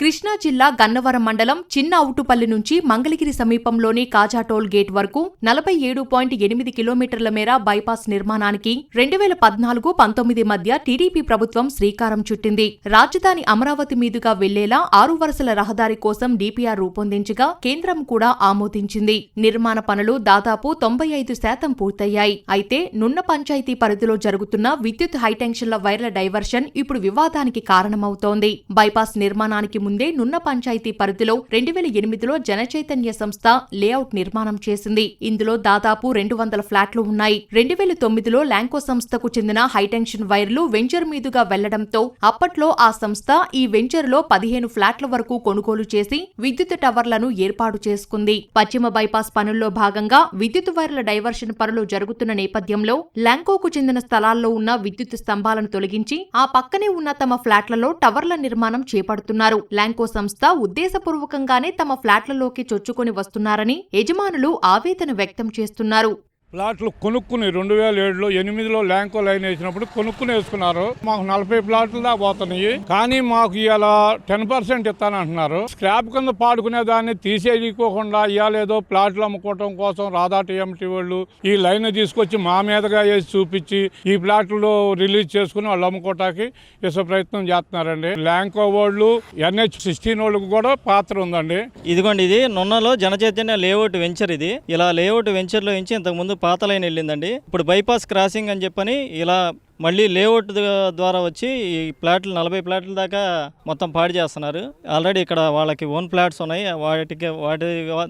కృష్ణా జిల్లా గన్నవరం మండలం చిన్న అవుటుపల్లి నుంచి మంగళగిరి సమీపంలోని కాజాటోల్ గేట్ వరకు నలభై ఏడు పాయింట్ ఎనిమిది కిలోమీటర్ల మేర బైపాస్ నిర్మాణానికి రెండు వేల పద్నాలుగు పంతొమ్మిది మధ్య టీడీపీ ప్రభుత్వం శ్రీకారం చుట్టింది. రాజధాని అమరావతి మీదుగా వెళ్ళేలా ఆరు వరుసల రహదారి కోసం డీపీఆర్ రూపొందించగా కేంద్రం కూడా ఆమోదించింది. నిర్మాణ పనులు దాదాపు తొంభై ఐదు శాతం పూర్తయ్యాయి. అయితే నున్న పంచాయతీ పరిధిలో జరుగుతున్న విద్యుత్ హైటెన్షన్ల వైర్ల డైవర్షన్ ఇప్పుడు వివాదానికి కారణమవుతోంది. బైపాస్ నిర్మాణానికి ముందే నున్న పంచాయతీ పరిధిలో రెండు వేల ఎనిమిదిలో జనచైతన్య సంస్థ లేఅవుట్ నిర్మాణం చేసింది. ఇందులో దాదాపు రెండు వందల ఫ్లాట్లు ఉన్నాయి. రెండు వేల తొమ్మిదిలో ల్యాంకో సంస్థకు చెందిన హైటెన్షన్ వైర్లు వెంచర్ మీదుగా వెళ్ళడంతో అప్పట్లో ఆ సంస్థ ఈ వెంచర్లో పదిహేను ఫ్లాట్ల వరకు కొనుగోలు చేసి విద్యుత్ టవర్లను ఏర్పాటు చేసుకుంది. పశ్చిమ బైపాస్ పనుల్లో భాగంగా విద్యుత్ వైర్ల డైవర్షన్ పనులు జరుగుతున్న నేపథ్యంలో ల్యాంకోకు చెందిన స్థలాల్లో ఉన్న విద్యుత్ స్తంభాలను తొలగించి ఆ పక్కనే ఉన్న తమ ఫ్లాట్లలో టవర్ల నిర్మాణం చేపడుతున్నారు. ల్యాంకో సంస్థ ఉద్దేశపూర్వకంగానే తమ ఫ్లాట్లలోకి చొచ్చుకొని వస్తున్నారని యజమానులు ఆవేదన వ్యక్తం చేస్తున్నారు. ప్లాట్లు కొనుక్కుని రెండు వేల ఏడులో ఎనిమిదిలో ల్యాంకో లైన్ వేసినప్పుడు కొనుక్కుని వేసుకున్నారు. మాకు నలభై ప్లాట్లు దాకా పోతున్నాయి. కానీ మాకు ఇవాళ టెన్ పర్సెంట్ ఇస్తానంటున్నారు. స్క్రాప్ కింద పాడుకునే దాన్ని తీసేదికోకుండా ఇవాళ ఏదో ప్లాట్లు అమ్ముకోవటం కోసం రాధా టీఎంటీ వాళ్ళు ఈ లైన్ తీసుకొచ్చి మా మీదగా వేసి చూపించి ఈ ప్లాట్లు రిలీజ్ చేసుకుని వాళ్ళు అమ్ముకోవటానికి ఇసే ప్రయత్నం చేస్తున్నారండి. ల్యాంకో వాళ్ళు ఎన్హెచ్ సిక్స్టీన్ వాళ్ళకి కూడా పాత్ర ఉందండి. ఇదిగోండి ఇది నున్నలో జనచైతన్య లేఅవుట్ వెంచర్ ఇది. ఇలా లేఅవుట్ వెంచర్లో నుంచి ఇంతకు ముందు పాత లైన్ వెళ్ళిందండి. ఇప్పుడు బైపాస్ క్రాసింగ్ అని చెప్పని ఇలా మళ్ళీ లేఅవుట్ ద్వారా వచ్చి ఈ ప్లాట్లు నలభై ప్లాట్ల దాకా మొత్తం పాడు చేస్తున్నారు. ఆల్రెడీ ఇక్కడ వాళ్ళకి ఓన్ ప్లాట్స్ ఉన్నాయి. వాటికి వాటి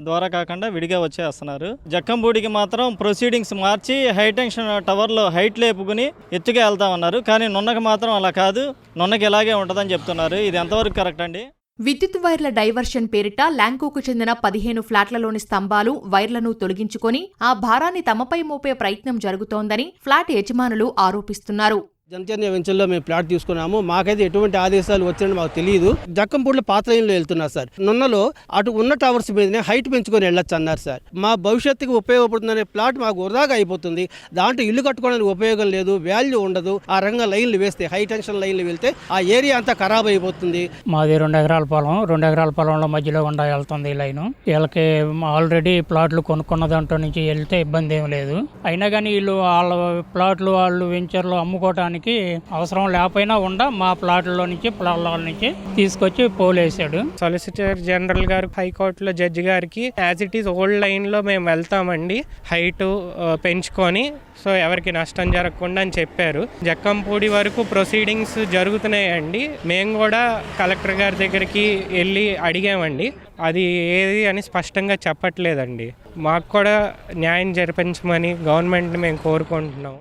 ద్వారా కాకుండా విడిగా వచ్చేస్తున్నారు. జక్కంబూడికి మాత్రం ప్రొసీడింగ్స్ మార్చి హైటెన్షన్ టవర్లో హైట్ లేపుకుని ఎత్తుగా వెళ్తామన్నారు కానీ నున్నకి మాత్రం అలా కాదు. నున్నకి ఇలాగే ఉంటుందని చెప్తున్నారు. ఇది ఎంతవరకు కరెక్ట్ అండి? విద్యుత్ వైర్ల డైవర్షన్ పేరిట ల్యాంకోకు చెందిన పదిహేను ఫ్లాట్లలోని స్తంభాలు వైర్లను తొలగించుకొని ఆ భారాన్ని తమపై మోపే ప్రయత్నం జరుగుతోందని ఫ్లాట్ యజమానులు ఆరోపిస్తున్నారు. జనచర్య వెంచర్లో మేము ప్లాట్ తీసుకున్నాము. మాకైతే ఎటువంటి ఆదేశాలు వచ్చినట్టు మాకు తెలియదు. జక్కంపూడిలో పాత లైన్లో వెళ్తున్నారు సార్. నున్నలో అటు ఉన్న టవర్స్ మీదనే హైట్ పెంచుకొని వెళ్ళొచ్చు అన్నారు సార్. మా భవిష్యత్తుకు ఉపయోగపడుతుందనే ప్లాట్ మాకు వృధాగా అయిపోతుంది. దాంట్లో ఇల్లు కట్టుకోవడానికి ఉపయోగం లేదు వాల్యూ ఉండదు. ఆ రంగం లైన్లు వేస్తే హై టెన్షన్ లైన్లు వెళ్తే ఆ ఏరియా అంతా ఖరాబ్ అయిపోతుంది. మాది రెండు ఎకరాల పొలం. రెండు ఎకరాల పొలంలో మధ్యలో ఉండా వెళ్తుంది ఈ లైను. వీళ్ళకి ఆల్రెడీ ప్లాట్లు కొనుక్కున్న దాంట్లో నుంచి వెళ్తే ఇబ్బంది ఏం లేదు. అయినా కానీ వీళ్ళు వాళ్ళ ప్లాట్లు వాళ్ళు వెంచర్లు అమ్ముకోవటానికి అమ్ముకోవడానికి అవసరం లేకపోయినా ఉండ మా ప్లాట్లో నుంచి పొలాల నుంచి తీసుకొచ్చి పోలేసాడు సాలిసిటర్ జనరల్ గారు హైకోర్టులో జడ్జి గారికి యాజ్ ఇట్ ఈస్ ఓల్డ్ లైన్లో మేము వెళ్తామండి. హైట్ uh, పెంచుకొని సో ఎవరికి నష్టం జరగకుండా అని చెప్పారు. జక్కంపూడి వరకు ప్రొసీడింగ్స్ జరుగుతున్నాయండి. మేము కూడా కలెక్టర్ గారి దగ్గరికి వెళ్ళి అడిగామండి. అది ఏది అని స్పష్టంగా చెప్పట్లేదండి. మాకు కూడా న్యాయం జరిపించమని గవర్నమెంట్ని మేము కోరుకుంటున్నాం.